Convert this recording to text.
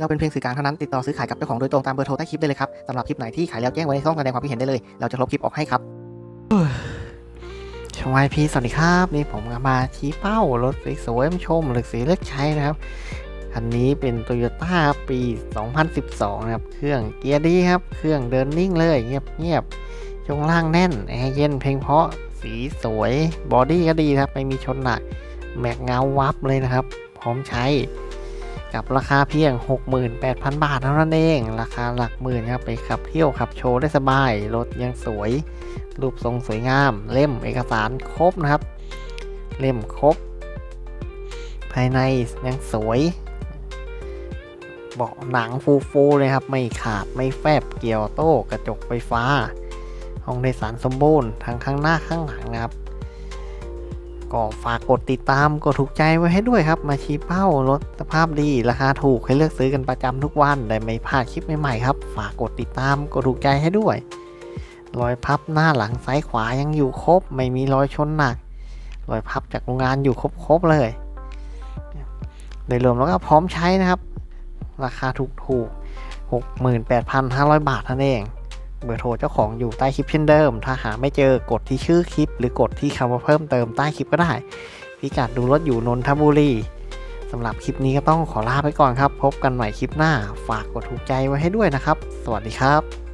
เราเป็นเพียงสื่อกลางเท่านั้นติดต่อซื้อขายกับเจ้าของโดยตรงตามเบอร์โทรใต้คลิปได้เลยครับสำหรับคลิปไหนที่ขายแล้วแจ้งไว้ในช่องแสดงความคิดเห็นได้เลยเราจะลบคลิปออกให้ครับชมไอพีสวัสดีครับนี่ผมกำลังมาชี้เป้ารถสวยๆชมหรือสีเลือกใช้นะครับคันนี้เป็น t o y ยต้าปี 2012 นะครับ เครื่องเกียร์ดีครับ เครื่องเดินนิ่งเลยเงียบเงียบๆช่วงล่างแน่นแอร์เย็นเพลงเพราะสีสวยบอดี้ก็ดีครับ ไม่มีชนหนัก แม็กเงาวับเลยนะครับ พร้อมใช้ กับราคาเพียง 68,000 บาทเท่านั้นเอง ราคาหลักหมื่นครับไปขับเที่ยวขับโชว์ได้สบาย รถยังสวย รูปทรงสวยงาม เล่มเอกสารครบนะครับ เล่มครบ ภายในยังสวย เบาะหนังฟูๆเลยครับ ไม่ขาดไม่แฟบเกี่ยวโต้กระจกไฟฟ้า ห้องโดยสารสมบูรณ์ทั้งข้างหน้าข้างหลังนะครับ ก็ฝากกดติดตามกดถูกใจไว้ให้ด้วยครับ มาชี้เป้ารถสภาพดี ราคาถูกให้เลือกซื้อกันประจำทุกวันได้ไม่พลาดคลิปใหม่ๆครับ ฝากกดติดตามกดถูกใจให้ด้วย รอยพับหน้าหลังซ้ายขวายังอยู่ครบ ไม่มีรอยชนหนัก รอยพับจากโรงงานอยู่ครบๆเลย โดยรวมแล้วก็พร้อมใช้นะครับ ราคาถูกถูก68,500 บาทนั่นเอง เบอร์โทรเจ้าของอยู่ใต้คลิปเช่นเดิม ถ้าหาไม่เจอกดที่ชื่อคลิป หรือกดที่คำว่าเพิ่มเติมใต้คลิปก็ได้ พิกัดดูรถอยู่นนทบุรีสำหรับคลิปนี้ก็ต้องขอลาไปก่อนครับ พบกันใหม่คลิปหน้า ฝากกดถูกใจไว้ให้ด้วยนะครับ สวัสดีครับ